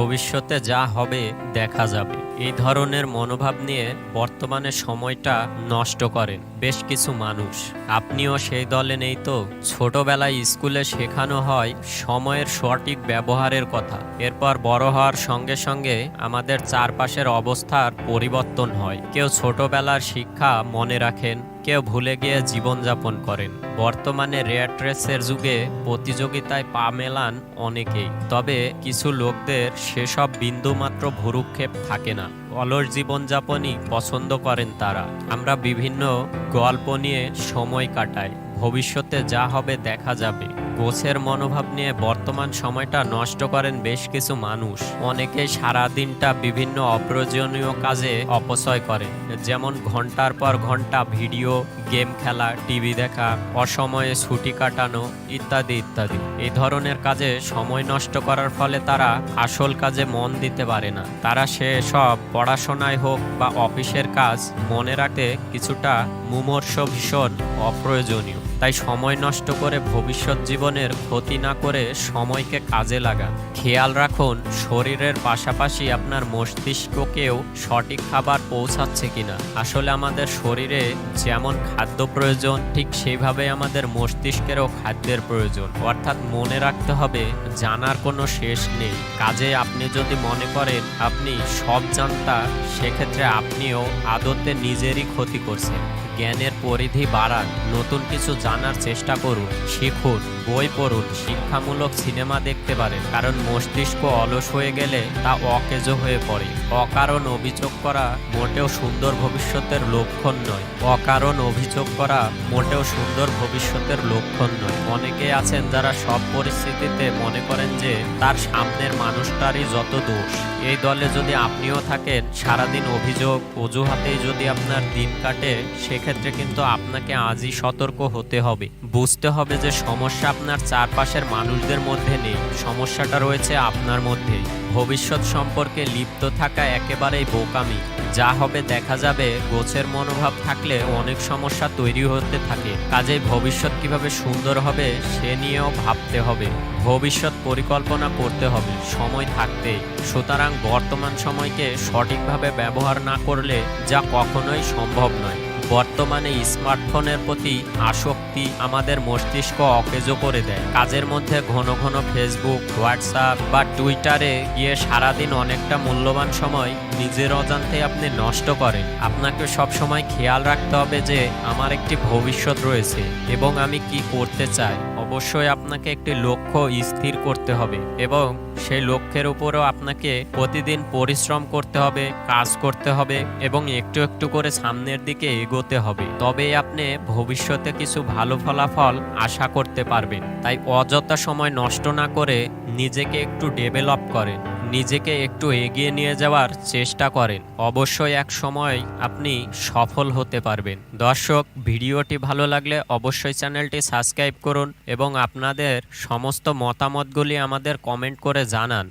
ভবিষ্যতে যা হবে দেখা যাবে। এই ধরনের মনোভাব নিয়ে বর্তমানে সময়টা নষ্ট করেন বেশ কিছু মানুষ। আপনিও সেই দলে নেই তো? ছোটবেলায় স্কুলে শেখানো হয় সময়ের সঠিক ব্যবহারের কথা। এরপর বড় হওয়ার সঙ্গে সঙ্গে আমাদের চারপাশের অবস্থার পরিবর্তন হয়। কেউ ছোটবেলার শিক্ষা মনে রাখেন কেউ ভুলে গিয়ে জীবনযাপন করেন। বর্তমানে রেয়ার ট্রেসের যুগে প্রতিযোগিতায় পা মেলান অনেকেই। তবে কিছু লোকদের সেসব বিন্দুমাত্র ভুরুক্ষেপ থাকে না। অলস জীবনযাপনই পছন্দ করেন তারা। আমরা বিভিন্ন গল্প নিয়ে সময় কাটাই। ভবিষ্যতে যা হবে দেখা যাবে। গোছের মনোভাব নিয়ে বর্তমান সময়টা নষ্ট করেন বেশ কিছু মানুষ। অনেকে সারা দিনটা বিভিন্ন অপ্রয়োজনীয় কাজে অপচয় করে, যেমন ঘণ্টার পর ঘণ্টা ভিডিও, গেম খেলা, টিভি দেখা, অসময়ে ছুটি কাটানো ইত্যাদি ইত্যাদি। এই ধরনের কাজে সময় নষ্ট করার ফলে তারা আসল কাজে মন দিতে পারে না। তারা সে সব পড়াশোনায় হোক বা অফিসের কাজ, মনে রাখতে কিছুটা মুমর্ষ ভীষণ অপ্রয়োজনীয়। তাই সময় নষ্ট করে ভবিষ্যৎ জীবনের ক্ষতি না করে সময়কে কাজে লাগান। খেয়াল রাখুন, শরীরের পাশাপাশি আপনার মস্তিষ্ককেও সঠিক খাবার পৌঁছাচ্ছে কিনা। আসলে আমাদের শরীরে যেমন খাদ্য প্রয়োজন, ঠিক সেইভাবে আমাদের মস্তিষ্কেরও খাদ্যের প্রয়োজন। অর্থাৎ মনে রাখতে হবে, জানার কোনো শেষ নেই। কাজে আপনি যদি মনে করেন, আপনি সব জানতা, সেক্ষেত্রে আপনিও আদতে নিজেরই ক্ষতি করছেন। জ্ঞানের পরিধি বাড়ান, নতুন কিছু জানার চেষ্টা করুন, শিখুন, বই পড়ুন, শিক্ষামূলক সিনেমা দেখতে পারেন, কারণ মস্তিষ্ক অলস হয়ে গেলে তা অকেজ হয়ে পড়ে। অকারণ অভিযোগ করা মোটেও সুন্দর ভবিষ্যতের লক্ষণ নয়। অকারণ অভিযোগ করা মোটেও সুন্দর ভবিষ্যতের লক্ষণ নয়। অনেকে আছেন যারা সব পরিস্থিতিতে মনে করেন যে তার সামনের মানুষটারই যত দোষ। এই দলে যদি আপনিও থাকেন, সারাদিন অভিযোগ, অজুহাতেই যদি আপনার দিন কাটে, সেক্ষেত্রে কিন্তু আপনাকে আজই সতর্ক হতে হবে। বুঝতে হবে যে সমস্যা আপনার চারপাশের মানুষদের মধ্যে নেই। সমস্যাটা রয়েছে আপনার মধ্যেই। ভবিষ্যৎ সম্পর্কে লিপ্ত থাকা একেবারেই বোকামি। যা হবে দেখা যাবে, গোছের মনোভাব থাকলে অনেক সমস্যা তৈরি হতে থাকে। কাজেই ভবিষ্যৎ কীভাবে সুন্দর হবে, সে নিয়েও ভাবতে হবে। ভবিষ্যৎ পরিকল্পনা করতে হবে। সময় থাকতে। সুতরাং বর্তমান সময়কে সঠিকভাবে ব্যবহার না করলে যা কখনোই সম্ভব নয়। বর্তমানে স্মার্টফোনের প্রতি আসক্তি আমাদের মস্তিষ্ক অকেজো করে দেয়। কাজের মধ্যে ঘন ঘন ফেসবুক, হোয়াটসঅ্যাপ বা টুইটারে গিয়ে সারাদিন অনেকটা মূল্যবান সময় নিজের অজান্তে আপনি নষ্ট করেন। আপনাকে সব সময় খেয়াল রাখতে হবে যে, আমার একটি ভবিষ্যৎ রয়েছে এবং আমি কি করতে চাই। অবশ্যই আপনাকে একটি লক্ষ্য স্থির করতে হবে এবং সেই লক্ষ্যের উপরও আপনাকে প্রতিদিন পরিশ্রম করতে হবে, কাজ করতে হবে এবং একটু একটু করে সামনের দিকে এগোতে হবে। তবেই আপনি ভবিষ্যতে কিছু ভালো ফলাফল আশা করতে পারবেন। তাই অযথা সময় নষ্ট না করে নিজেকে একটু ডেভেলপ করেন। নিজেকে একটু এগিয়ে নিয়ে যাওয়ার চেষ্টা করেন। অবশ্যই এক সময় আপনি সফল হতে পারবেন। দর্শক, ভিডিওটি ভালো লাগলে অবশ্যই চ্যানেলটি সাবস্ক্রাইব করুন এবং আপনাদের সমস্ত মতামতগুলি আমাদের কমেন্ট করে জানান।